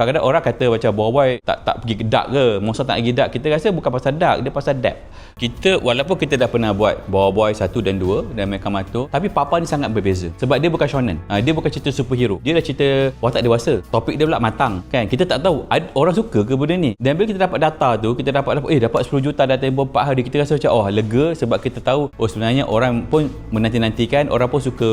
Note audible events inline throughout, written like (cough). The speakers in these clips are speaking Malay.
kadang-kadang orang kata macam boy tak tak pergi dark ke? Monster tak pergi dark kita rasa bukan pasal dark dia pasal depth. Kita walaupun kita dah pernah buat Boy Boy 1 dan 2 dan Mekamato tapi Papa ni sangat berbeza. Sebab dia bukan shonen. Ha, dia bukan cerita superhero. Dia dah cerita watak dewasa. Topik dia pula matang kan? Kita tak tahu orang suka ke benda ni? Dan bila kita dapat data tu kita dapat, eh dapat 10 juta dah tempoh 4 hari kita rasa macam oh lega sebab kita tahu oh sebenarnya orang pun menanti-nantikan orang pun suka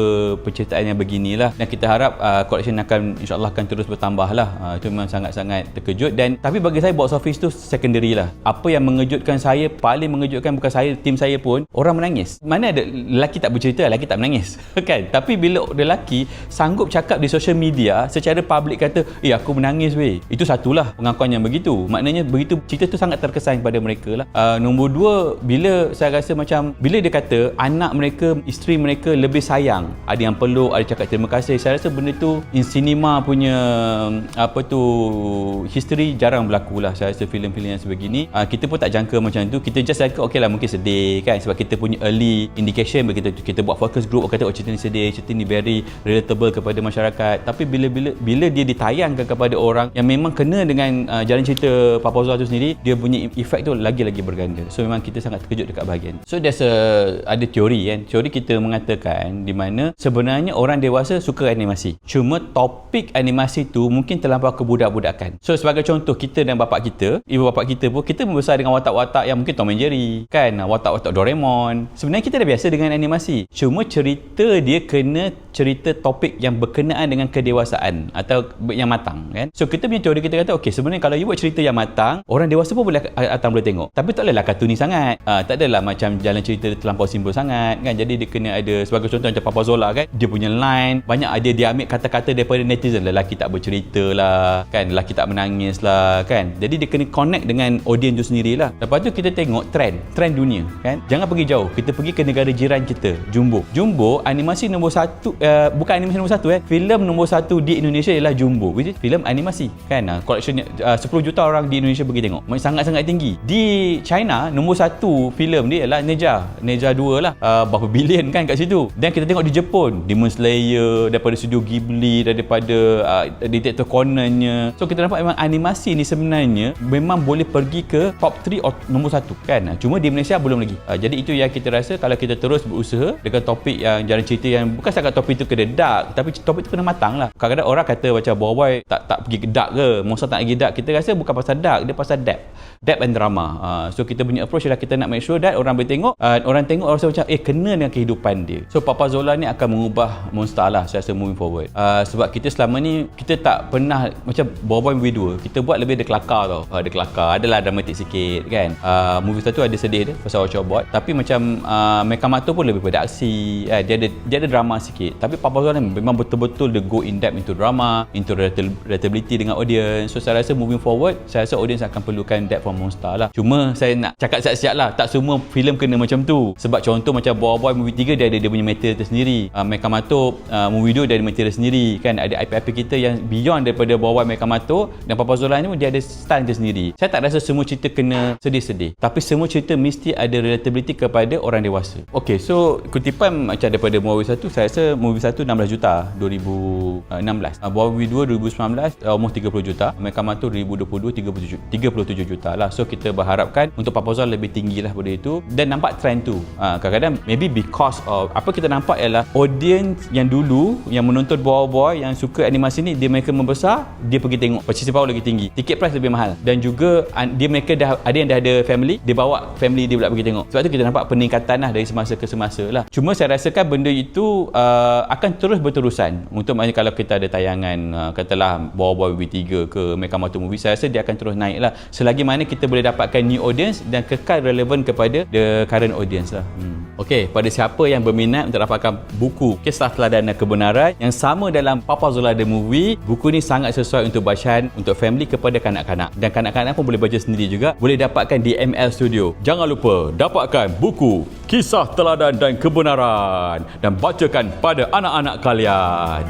penceritaan yang beginilah. Dan kita harap uh, collection akan insyaAllah akan terus bertambah lah uh, itu memang sangat-sangat terkejut. Dan tapi bagi saya box office tu secondary lah. Apa yang mengejutkan saya paling mengejutkan bukan saya tim saya pun orang menangis. Mana ada lelaki tak bercerita lelaki tak menangis. (laughs) Kan? Tapi bila lelaki sanggup cakap di social media secara public kata eh aku menangis weh. Itu satulah pengakuan yang begitu. Maknanya begitu cerita tu sangat terkesan kepada mereka lah. Uh, nombor dua bila saya rasa macam bila dia kata anak mereka isteri mereka lebih sayang ada yang peluk ada cakap terima kasih saya rasa benda tu in cinema punya apa tu history jarang berlaku lah saya rasa filem-filem yang sebegini. Uh, kita pun tak jangka macam tu. Kita just like okey lah mungkin sedih kan? Sebab kita punya early indication bila kita, buat focus group kata oh cerita ni sedih cerita ni very relatable kepada masyarakat. Tapi bila bila dia ditayangkan kepada orang yang memang kena dengan uh, jalan cerita Papa Zul tu sendiri dia punya efek tu lagi-lagi berganda. So memang kita sangat terkejut dekat bahagian. So there's a ada teori kan? Teori kita mengatakan di mana sebenarnya orang dewasa suka animasi. Cuma topik animasi tu mungkin terlampau kebudak-budakan so sebagai contoh kita dan bapak kita ibu bapak kita pun kita membesar dengan watak-watak yang mungkin Tom and Jerry kan? Watak-watak Doraemon. Sebenarnya kita dah biasa dengan animasi. Cuma cerita dia kena cerita topik yang berkenaan dengan kedewasaan atau yang matang kan? So kita punya teori kita kata okey sebenarnya kalau you buat cerita yang matang orang dewasa pun boleh datang boleh tengok. Tapi tak adalah kartuni sangat. Uh, tak adalah macam jalan cerita terlampau simple sangat kan? Jadi dia kena ada sebagai contoh macam Papa Zola kan? Dia punya line banyak ada dia ambil kata-kata daripada netizen lelaki tak bercerita lah kan? Lelaki tak menangis lah kan? Jadi dia kena connect dengan audience tu sendirilah. Lepas tu kita tengok trend trend dunia kan? Jangan pergi jauh. Kita pergi ke negara jiran kita Jumbo Jumbo animasi nombor satu uh, bukan animasi nombor satu eh. Filem nombor satu di Indonesia ialah Jumbo which is filem animasi kan? Uh, collection uh, 10 juta orang di Indonesia pergi tengok. Sangat-sangat tinggi. Di China nombor satu filem dia ialah Neja. Neja 2 lah. Uh, berapa bilion kan kat situ. Dan kita tengok di Jepun Demon Slayer daripada studio Ghibli daripada uh, Detective Conan-nya so kita nampak memang animasi ni sebenarnya memang boleh pergi ke top 3 or nombor satu kan cuma di Malaysia belum lagi. Uh, jadi itu yang kita rasa kalau kita terus berusaha dengan topik yang jalan cerita yang bukan sangat topik itu kena dark tapi topik itu kena matang lah. Kadang-kadang orang kata macam boy tak tak pergi dark ke, monster tak pergi dark. Kita rasa bukan pasal dark, dia pasal depth. Depth and drama. Uh, so kita punya approach adalah kita nak make sure that orang boleh tengok, uh, orang tengok orang rasa macam eh kena dengan kehidupan dia. So Papa Zola ni akan mengubah monster lah saya rasa moving forward. Uh, sebab kita selama ni kita tak pernah macam boy movie 2. Kita buat lebih ada kelakar tau. Uh, ada kelakar, adalah dramatik sikit kan. Uh, movie satu ada sedih dia pasal Board tapi macam uh, Mekamato pun lebih pada aksi eh, dia ada dia ada drama sikit tapi Papa Zul memang betul-betul dia go in depth into drama into relatability dengan audience so saya rasa moving forward saya rasa audience akan perlukan depth from Monster lah cuma saya nak cakap siap-siap lah tak semua filem kena macam tu sebab contoh macam Boy Boy movie 3 dia ada dia punya material tersendiri uh, Mekamato uh, movie 2 dia ada material sendiri kan ada IP-IP kita yang beyond daripada Boy Boy Mekamato dan Papa Zola ni dia ada style dia sendiri saya tak rasa semua cerita kena sedih-sedih tapi semua cerita mesti ada relatability kepada orang dewasa. Okey, so kutipan macam daripada movie 1, saya rasa movie 1 16 juta 2016. Uh, movie 2 2019 uh, almost 30 juta. Mereka Matur 2022 37, 37 juta lah. So kita berharapkan untuk proposal lebih tinggi lah pada itu dan nampak trend tu. Uh, kadang-kadang maybe because of apa kita nampak ialah audience yang dulu yang menonton boy-boy yang suka animasi ni dia mereka membesar, dia pergi tengok purchasing power lagi tinggi. Tiket price lebih mahal. Dan juga dia mereka dah ada yang dah ada family, dia bawa family dia pula pergi tengok. Sebab tu kita nampak peningkatan lah dari semasa ke semasa lah. Cuma saya rasakan benda itu uh, akan terus berterusan. Untuk maknanya kalau kita ada tayangan uh, katalah bawah-bawah B3 ke Mekamoto Movie saya rasa dia akan terus naik lah. Selagi mana kita boleh dapatkan new audience dan kekal relevan kepada the current audience lah. Hmm. Okey, pada siapa yang berminat untuk dapatkan buku Kisah Teladana Kebenaran yang sama dalam Papa Zola The Movie, buku ni sangat sesuai untuk bacaan untuk family kepada kanak-kanak. Dan kanak-kanak pun boleh baca sendiri juga, boleh dapatkan di ML Studio. Jangan lupa dapatkan buku Kisah Teladan dan Kebenaran dan bacakan pada anak-anak kalian.